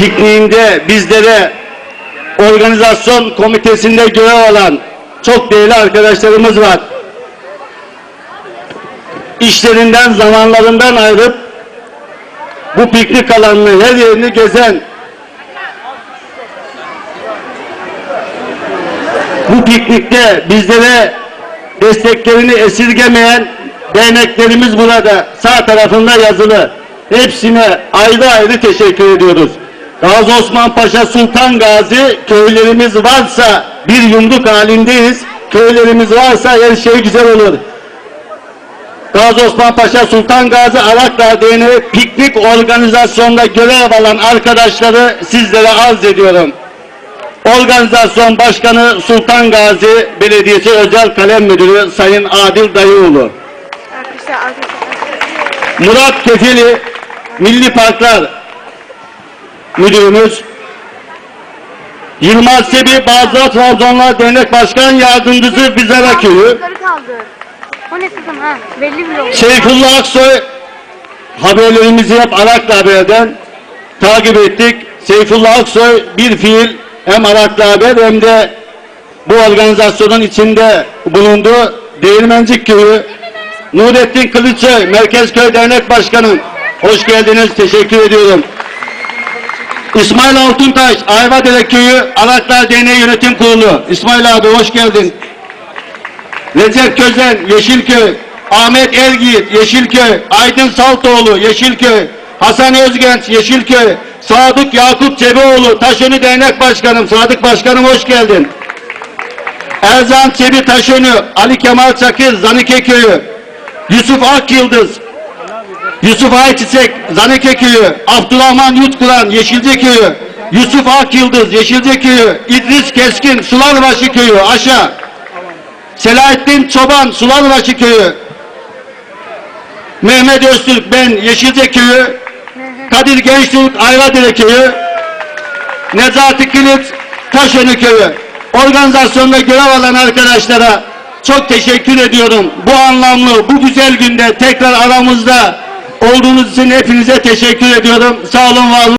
pikniğinde bizlere organizasyon komitesinde görev alan çok değerli arkadaşlarımız var. İşlerinden, zamanlarından ayrıp bu piknik alanını, her yerini gezen bu piknikte bizlere desteklerini esirgemeyen derneklerimiz burada sağ tarafında yazılı. Hepsine ayrı ayrı teşekkür ediyoruz. Gazi Osman Paşa Sultan Gazi köylerimiz varsa bir yumruk halindeyiz. Köylerimiz varsa her şey güzel olur. Gazi Osman Paşa Sultan Gazi Araklar Derneği piknik organizasyonda görev alan arkadaşları sizlere arz ediyorum. Organizasyon Başkanı Sultan Gazi Belediyesi Özel Kalem Müdürü Sayın Adil Dayıoğlu. Murat Kefili Milli Parklar Müdürümüz. Yılmaz Sebi Bağdat Trabzonlar Dernek Başkan Yardımcısı Bizara Köyü. Kaldı. O ne kızım ha? Belli bile oldu. Seyfullah Aksoy haberlerimizi hep Araklı Haber'den takip ettik. Seyfullah Aksoy bir fiil hem Araklı Haber hem de bu organizasyonun içinde bulundu. Değirmencik Köyü Nurettin Kılıçsoy Merkezköy Dernek Başkanım hoş geldiniz teşekkür ediyorum. İsmail Altuntaş Ayvadere Köyü Araklar Derneği Yönetim Kurulu. İsmail abi hoş geldin. Recep Közen, Yeşilköy, Ahmet Ergiit, Yeşilköy, Aydın Saltoğlu, Yeşilköy, Hasan Özgenç, Yeşilköy, Sadık Yakup Cebioğlu, Taşönü Dernek Başkanım, Sadık Başkanım hoş geldin. Erzan Çebi Taşönü, Ali Kemal Çakır, Zanike Köyü, Yusuf Akyıldız, Yusuf Ayçiçek, Zanike Köyü, Abdurrahman Yutkuran, Yeşilce Köyü, Yusuf Akyıldız, Yeşilce Köyü, İdris Keskin, Sularbaşı Köyü, Aşağı, Selahattin Çoban Sularbaşı Köyü. Mehmet Öztürk ben Yeşilce Köyü. Kadir Gençtürk Ayvadere Köyü. Necati Kilit Taşönü Köyü. Organizasyonda görev alan arkadaşlara çok teşekkür ediyorum. Bu anlamlı, bu güzel günde tekrar aramızda olduğunuz için hepinize teşekkür ediyorum. Sağ olun, var olun.